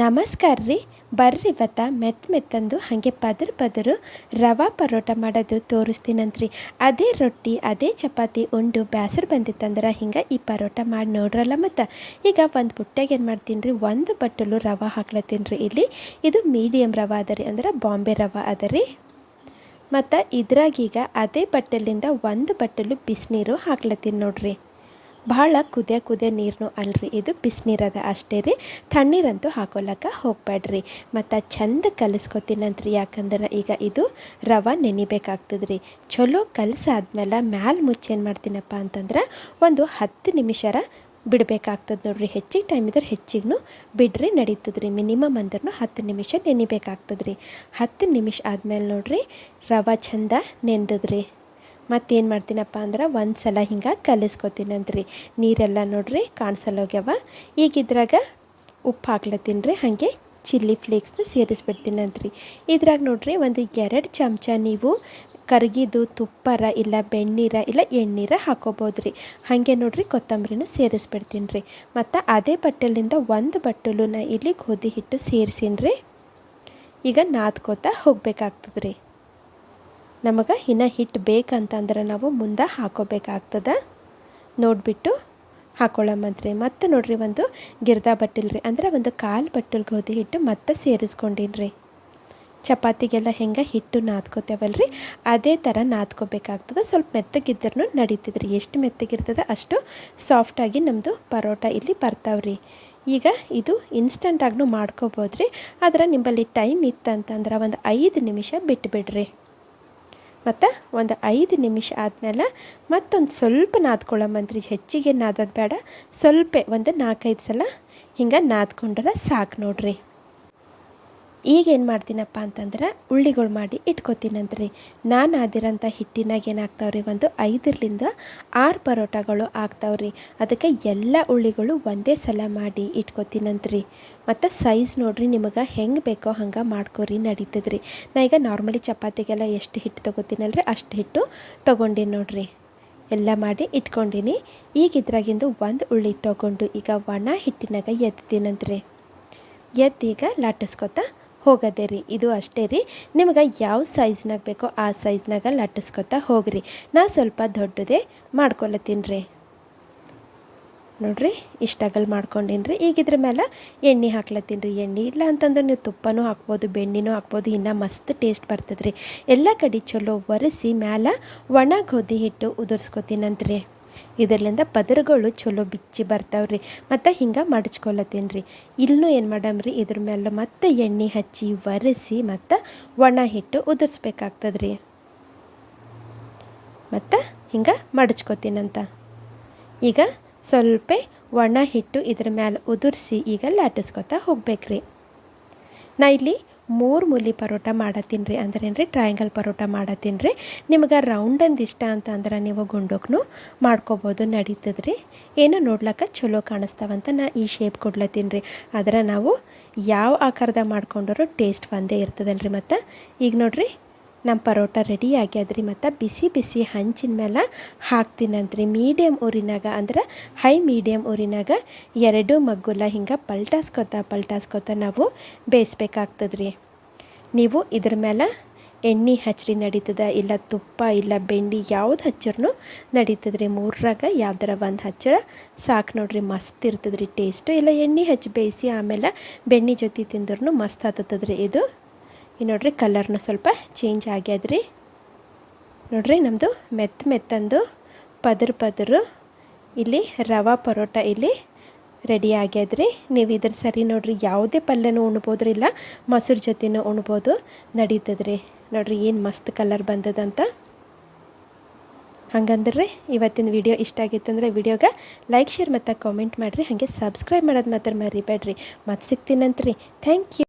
ನಮಸ್ಕಾರ ರೀ. ಬರ್ರಿ ಇವತ್ತ ಮೆತ್ ಮೆತ್ತಂದು ಹಾಗೆ ಪದ್ರ ಪದರು ರವಾ ಪರೋಟ ಮಾಡೋದು ತೋರಿಸ್ತೀನಂತ್ರಿ. ಅದೇ ರೊಟ್ಟಿ, ಅದೇ ಚಪಾತಿ, ಉಂಡು, ಬ್ಯಾಸರು ಬಂದಿತ್ತಂದ್ರೆ ಹಿಂಗೆ ಈ ಪರೋಟ ಮಾಡಿ ನೋಡ್ರಲ್ಲ ಮತ್ತು. ಈಗ ಒಂದು ಬುಟ್ಟೆಗೆ ಏನು ಮಾಡ್ತೀನಿ ರೀ ಒಂದು ಬಟ್ಟಲು ರವೆ ಹಾಕ್ಲತ್ತೀನಿ ರೀ ಇಲ್ಲಿ. ಇದು ಮೀಡಿಯಮ್ ರವಾ ಅದ ರೀ ಅಂದ್ರೆ ಬಾಂಬೆ ರವಾ ಅದ ರೀ. ಮತ್ತು ಇದ್ರಾಗೀಗ ಅದೇ ಬಟ್ಟಲಿಂದ ಒಂದು ಬಟ್ಟಲು ಬಿಸಿನೀರು ಹಾಕ್ಲತ್ತೀನಿ ನೋಡ್ರಿ. ಭಾಳ ಕುದಿಯ ಕುದಿಯ ನೀರನ್ನು ಅಲ್ರಿ, ಇದು ಬಿಸಿನೀರದ ಅಷ್ಟೇ ರೀ. ತಣ್ಣೀರಂತೂ ಹಾಕೋಲಕ್ಕ ಹೋಗ್ಬೇಡ್ರಿ ಮತ್ತು ಚಂದ ಕಲಿಸ್ಕೊತೀನಂತ್ರಿ ಯಾಕಂದ್ರೆ ಈಗ ಇದು ರವೆ ನೆನಿಬೇಕಾಗ್ತದೆ ರೀ ಚಲೋ ಕಲಸಾದ್ಮೇಲೆ ಮ್ಯಾಲ ಮುಚ್ಚಿ ಏನು ಮಾಡ್ತೀನಪ್ಪ ಅಂತಂದ್ರೆ ಒಂದು ಹತ್ತು ನಿಮಿಷರ ಬಿಡಬೇಕಾಗ್ತದೆ ನೋಡ್ರಿ. ಹೆಚ್ಚಿಗೆ ಟೈಮ್ ಇದ್ರೆ ಹೆಚ್ಚಿಗೂ ಬಿಡ್ರಿ ನಡೀತದೆ ರೀ ಮಿನಿಮಮ್ ಅಂದ್ರೂ ಹತ್ತು ನಿಮಿಷ ನೆನಿಬೇಕಾಗ್ತದೆ ರೀ ಹತ್ತು ನಿಮಿಷ ಆದಮೇಲೆ ನೋಡ್ರಿ ರವೆ ಚಂದ ನೆಂದದ್ರಿ. ಮತ್ತೇನು ಮಾಡ್ತೀನಪ್ಪ ಅಂದ್ರೆ ಒಂದು ಸಲ ಹಿಂಗೆ ಕಲಿಸ್ಕೊತೀನಂತ್ರಿ. ನೀರೆಲ್ಲ ನೋಡ್ರಿ ಕಾಣಿಸಲ್ಲೋಗ್ಯವ ಈಗಿದ್ರಾಗ ಉಪ್ಪು ಹಾಕ್ಲತ್ತೀನಿ ರೀ ಹಾಗೆ ಚಿಲ್ಲಿ ಫ್ಲೇಕ್ಸ್ನು ಸೇರಿಸ್ಬಿಡ್ತೀನಂತ್ರಿ. ಇದ್ರಾಗ ನೋಡ್ರಿ ಒಂದು ಎರಡು ಚಮಚ ನೀವು ಕರಗಿದು ತುಪ್ಪರ ಇಲ್ಲ ಬೆಣ್ಣೀರ ಇಲ್ಲ ಎಣ್ಣೀರ ಹಾಕೋಬೋದು ರೀ ಹಾಗೆ ನೋಡ್ರಿ ಕೊತ್ತಂಬರಿನೂ ಸೇರಿಸ್ಬಿಡ್ತೀನಿ ರೀ ಮತ್ತು ಅದೇ ಬಟ್ಟಲಿಂದ ಒಂದು ಬಟ್ಟಲು ನಾ ಇಲ್ಲಿ ಗೋಧಿ ಹಿಟ್ಟು ಸೇರಿಸಿನ್ರಿ. ಈಗ ನಾದ್ಕೋತಾ ಹೋಗ್ಬೇಕಾಗ್ತದೆ ರೀ ನಮಗೆ ಇನ್ನು ಹಿಟ್ಟು ಬೇಕಂತಂದ್ರೆ ನಾವು ಮುಂದೆ ಹಾಕೋಬೇಕಾಗ್ತದೆ. ನೋಡಿಬಿಟ್ಟು ಹಾಕೊಳ್ಳಮ್ಮಂತ್ರಿ ಮತ್ತೆ ನೋಡಿರಿ ಒಂದು ಗಿರ್ದಾ ಬಟ್ಟಿಲ್ರಿ ಅಂದ್ರೆ ಒಂದು ಕಾಲು ಬಟ್ಟಲ್ ಗೋಧಿ ಹಿಟ್ಟು ಮತ್ತೆ ಸೇರಿಸ್ಕೊಂಡಿನಿ ರೀ ಚಪಾತಿಗೆಲ್ಲ ಹೆಂಗೆ ಹಿಟ್ಟು ನಾದ್ಕೋತೇವಲ್ರಿ? ಅದೇ ಥರ ನಾದ್ಕೋಬೇಕಾಗ್ತದೆ. ಸ್ವಲ್ಪ ಮೆತ್ತಗಿದ್ರೂ ನಡೀತಿದ್ರಿ. ಎಷ್ಟು ಮೆತ್ತಗಿರ್ತದೆ ಅಷ್ಟು ಸಾಫ್ಟಾಗಿ ನಮ್ಮದು ಪರೋಟ ಇಲ್ಲಿ ಬರ್ತಾವ್ರಿ. ಈಗ ಇದು ಇನ್ಸ್ಟಂಟಾಗೂ ಮಾಡ್ಕೋಬೋದ್ರಿ. ಆದ್ರೆ ನಿಂಬಲ್ಲಿ ಟೈಮ್ ಇತ್ತಂತಂದ್ರೆ ಒಂದು ಐದು ನಿಮಿಷ ಬಿಟ್ಟುಬಿಡ್ರಿ ಮತ್ತು ಒಂದು ಐದು ನಿಮಿಷ ಆದಮೇಲೆ ಮತ್ತೊಂದು ಸ್ವಲ್ಪ ನಾದ್ಕೊಳ್ಳೋಮಂತ್ರಿ ಹೆಚ್ಚಿಗೆ ನಾದೋದು ಬೇಡ. ಸ್ವಲ್ಪ ಒಂದು ನಾಲ್ಕೈದು ಸಲ ಹಿಂಗೆ ನಾದ್ಕೊಂಡ್ರೆ ಸಾಕು ನೋಡ್ರಿ. ಈಗ ಏನು ಮಾಡ್ತೀನಪ್ಪ ಅಂತಂದ್ರೆ ಉಳ್ಳಿಗಳು ಮಾಡಿ ಇಟ್ಕೊತೀನಂತ್ರಿ. ನಾನು ಆದಿರೋಂಥ ಹಿಟ್ಟಿನಾಗ ಏನಾಗ್ತಾವ್ರಿ? ಒಂದು ಐದರಿಂದ ಆರು ಪರೋಟಗಳು ಆಗ್ತಾವ್ರಿ. ಅದಕ್ಕೆ ಎಲ್ಲ ಉಳ್ಳಿಗಳು ಒಂದೇ ಸಲ ಮಾಡಿ ಇಟ್ಕೊತೀನಂತ್ರಿ. ಮತ್ತು ಸೈಜ್ ನೋಡ್ರಿ, ನಿಮಗೆ ಹೆಂಗೆ ಬೇಕೋ ಹಂಗೆ ಮಾಡ್ಕೊರಿ ನಡೀತದ್ರಿ. ನಾ ಈಗ ನಾರ್ಮಲಿ ಚಪಾತಿಗೆಲ್ಲ ಎಷ್ಟು ಹಿಟ್ಟು ತೊಗೋತೀನಲ್ರಿ, ಅಷ್ಟು ಹಿಟ್ಟು ತೊಗೊಂಡಿನಿ ನೋಡ್ರಿ. ಎಲ್ಲ ಮಾಡಿ ಇಟ್ಕೊಂಡಿನಿ. ಈಗ ಇದ್ರಾಗಿಂದು ಒಂದು ಉಳ್ಳಿ ತೊಗೊಂಡು ಈಗ ಒಣ ಹಿಟ್ಟಿನಾಗ ಎತ್ತೀನಂತ್ರಿ ಎದ್ದೀಗ ಲಾಟಿಸ್ಕೊತಾ ಹೋಗದೆ ರೀ. ಇದು ಅಷ್ಟೇ ರೀ. ನಿಮಗೆ ಯಾವ ಸೈಜ್ನಾಗ ಬೇಕೋ ಆ ಸೈಜ್ನಾಗ ಲಟ್ಟಿಸ್ಕೊತಾ ಹೋಗ್ರಿ. ನಾ ಸ್ವಲ್ಪ ದೊಡ್ಡದೇ ಮಾಡ್ಕೊಳತೀನಿ ರೀ. ನೋಡ್ರಿ, ಇಷ್ಟಾಗಲ್ ಮಾಡ್ಕೊಂಡಿನಿ ರೀ. ಈಗ ಇದ್ರ ಮೇಲೆ ಎಣ್ಣೆ ಹಾಕ್ಲತ್ತೀನಿ ರೀ. ಎಣ್ಣೆ ಇಲ್ಲ ಅಂತಂದ್ರೆ ನೀವು ತುಪ್ಪನೂ ಹಾಕ್ಬೋದು, ಬೆಣ್ಣೆನೂ ಹಾಕ್ಬೋದು, ಇನ್ನೂ ಮಸ್ತ್ ಟೇಸ್ಟ್ ಬರ್ತದೆ ರೀ ಎಲ್ಲ ಕಡೆ ಚಲೋ ಒರೆಸಿ ಮ್ಯಾಲ ಒಣ ಗೋಧಿ ಹಿಟ್ಟು ಉದುರ್ಸ್ಕೊತೀನಂತ್ರಿ. ಇದರ್ಲಿಂದ ಪದರಗಳು ಚಲೋ ಬಿಚ್ಚಿ ಬರ್ತಾವ್ರಿ. ಮತ್ತು ಹಿಂಗೆ ಮಡಚ್ಕೊಳತ್ತೀನಿ ರೀ ಇಲ್ಲೂ ಏನು ಮಾಡಮ್ರಿ, ಇದ್ರ ಮೇಲೆ ಮತ್ತೆ ಎಣ್ಣೆ ಹಚ್ಚಿ ಒರೆಸಿ ಮತ್ತು ಒಣ ಹಿಟ್ಟು ಉದುರ್ಸ್ಬೇಕಾಗ್ತದೆ ರೀ ಮತ್ತು ಹಿಂಗೆ ಮಡಚ್ಕೊತೀನಂತ. ಈಗ ಸ್ವಲ್ಪ ಒಣ ಹಿಟ್ಟು ಇದ್ರ ಮೇಲೆ ಉದುರಿಸಿ ಈಗ ಲಾಟಿಸ್ಕೊತಾ ಹೋಗ್ಬೇಕ್ರಿ. ನಾ ಇಲ್ಲಿ ಮೂರು ಮೂಲಿ ಪರೋಟ ಮಾಡತ್ತೀನಿ ರೀ ಅಂದ್ರೆ ಏನು ರೀ? ಟ್ರಯಾಂಗಲ್ ಪರೋಟ ಮಾಡತ್ತೀನಿ ರೀ. ನಿಮಗೆ ರೌಂಡಂದು ಇಷ್ಟ ಅಂತ ಅಂದ್ರೆ ನೀವು ಗುಂಡೋಕ್ನು ಮಾಡ್ಕೋಬೋದು, ನಡೀತದೆ ರೀ. ಏನೋ ನೋಡ್ಲಕ್ಕ ಚಲೋ ಕಾಣಿಸ್ತಾವಂತ ನಾ ಈ ಶೇಪ್ ಕೊಡ್ಲತ್ತೀನಿ ರೀ. ಆದ್ರೆ ನಾವು ಯಾವ ಆಕಾರದ ಮಾಡ್ಕೊಂಡ್ರೂ ಟೇಸ್ಟ್ ಒಂದೇ ಇರ್ತದಲ್ರಿ ಮತ್ತು? ಈಗ ನೋಡ್ರಿ ನಮ್ಮ ಪರೋಟ ರೆಡಿ ಆಗ್ಯಾದ್ರಿ ಮತ್ತು ಬಿಸಿ ಬಿಸಿ ಹಂಚಿನ ಮೇಲೆ ಹಾಕ್ತೀನಂತ್ರಿ ಮೀಡಿಯಮ್ ಊರಿನಾಗ ಅಂದ್ರೆ ಹೈ ಮೀಡಿಯಮ್ ಊರಿನಾಗ ಎರಡು ಮಗ್ಗುಲ ಹಿಂಗೆ ಪಲ್ಟಾಸ್ಕೊತಾ ಪಲ್ಟಾಸ್ಕೊತ ನಾವು ಬೇಯಿಸ್ಬೇಕಾಗ್ತದ್ರಿ. ನೀವು ಇದ್ರ ಮೇಲೆ ಎಣ್ಣೆ ಹಚ್ಚಿರಿ ನಡೀತದ, ಇಲ್ಲ ತುಪ್ಪ, ಇಲ್ಲ ಬೆಂಡಿ ಯಾವ್ದು ಹಚ್ಚರೂ ನಡೀತದ್ರಿ. ಮೂರಾಗ ಯಾವ್ದಾರ ಒಂದು ಹಚ್ಚರ ಸಾಕು ನೋಡ್ರಿ, ಮಸ್ತ್ ಇರ್ತದ್ರಿ. ಟೇಸ್ಟು ಇಲ್ಲ ಎಣ್ಣೆ ಹಚ್ಚಿ ಬೇಯಿಸಿ ಆಮೇಲೆ ಬೆಣ್ಣೆ ಜೊತೆ ತಿಂದ್ರೂ ಮಸ್ತ್ ಹತ್ತದ್ರಿ ಇದು ಈ ನೋಡ್ರಿ ಕಲರ್ನು ಸ್ವಲ್ಪ ಚೇಂಜ್ ಆಗ್ಯಾದ್ರಿ. ನೋಡ್ರಿ ನಮ್ಮದು ಮೆತ್ತ ಮೆತ್ತಂದು ಪದರು ಪದರು. ಇಲ್ಲಿ ರವಾ ಪರೋಟ ಇಲ್ಲಿ ರೆಡಿ ಆಗ್ಯಾದ್ರಿ. ನೀವು ಇದ್ರ ಸರಿ ನೋಡ್ರಿ, ಯಾವುದೇ ಪಲ್ಯನೂ ಉಣ್ಬೋದ್ರಿ, ಇಲ್ಲ ಮೊಸರು ಜೊತೆನೂ ಉಣ್ಬೋದು, ನಡೀತದ್ರಿ. ನೋಡ್ರಿ ಏನು ಮಸ್ತ್ ಕಲರ್ ಬಂದದಂತ. ಹಂಗಂದ್ರೆ ಇವತ್ತಿನ ವಿಡಿಯೋ ಇಷ್ಟ ಆಗಿತ್ತಂದ್ರೆ ವಿಡಿಯೋಗೆ ಲೈಕ್ ಶೇರ್ ಮತ್ತು ಕಾಮೆಂಟ್ ಮಾಡಿರಿ. ಹಾಗೆ ಸಬ್ಸ್ಕ್ರೈಬ್ ಮಾಡೋದು ಮಾತ್ರ ಮರಿಬೇಡ್ರಿ ಮತ್ತೆ ಸಿಗ್ತೀನಂತ್ರಿ. Thank you